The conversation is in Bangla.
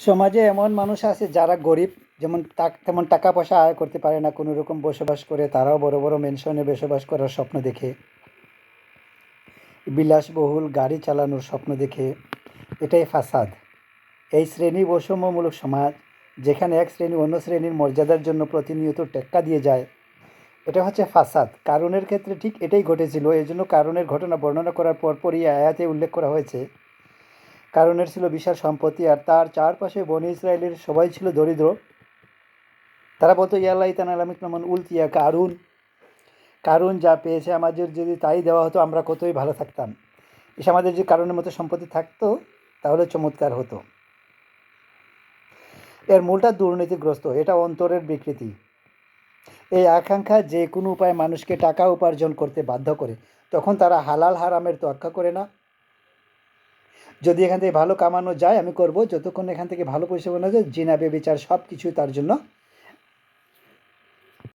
সমাজে এমন মানুষ আছে যারা গরিব, যেমন তেমন টাকা পয়সা আয় করতে পারে না, কোনো রকম বসবাস করে, তারাও বড় বড় মেনশনে বসবাস করার স্বপ্ন দেখে। বিলাসবহুল গাড়ি চালানোর স্বপ্ন দেখে। এটাই ফাসাদ। এই শ্রেণি বৈষম্যমূলক সমাজ, যেখানে এক শ্রেণি অন্য শ্রেণির মর্যাদার জন্য প্রতিনিয়ত টেক্কা দিয়ে যায়, এটা হচ্ছে ফাসাদ। কারণের ক্ষেত্রে ঠিক এটাই ঘটেছিল। এই জন্য কারণের ঘটনা বর্ণনা করার পরপরই আয়াতে উল্লেখ করা হয়েছে। কারণের ছিল বিশাল সম্পত্তি আর তার চারপাশে বনি ইসরায়েলের সবাই ছিল দরিদ্র। তারা বলতো ইয়াল্লাহ ইতান আলামিতমান উলতিয়া কারুন। কারুন যা পেয়েছে আমাদের যদি তাই দেওয়া হতো, আমরা কতই ভালো থাকতাম। এসে আমাদের যে কারণের মতো সম্পত্তি থাকতো, তাহলে চমৎকার হতো। এর মূলটা দুর্নীতিগ্রস্ত, এটা অন্তরের বিকৃতি। এই আকাঙ্ক্ষা যে কোনো উপায়ে মানুষকে টাকা উপার্জন করতে বাধ্য করে। তখন তারা হালাল হারামের তোয়াক্কা করে না। যদি এখান থেকে ভালো কামানো যায়, আমি করব। যতক্ষণ এখান থেকে ভালো পয়সা বানানো যায়, জিনা বেবিচার সব কিছুই তার জন্য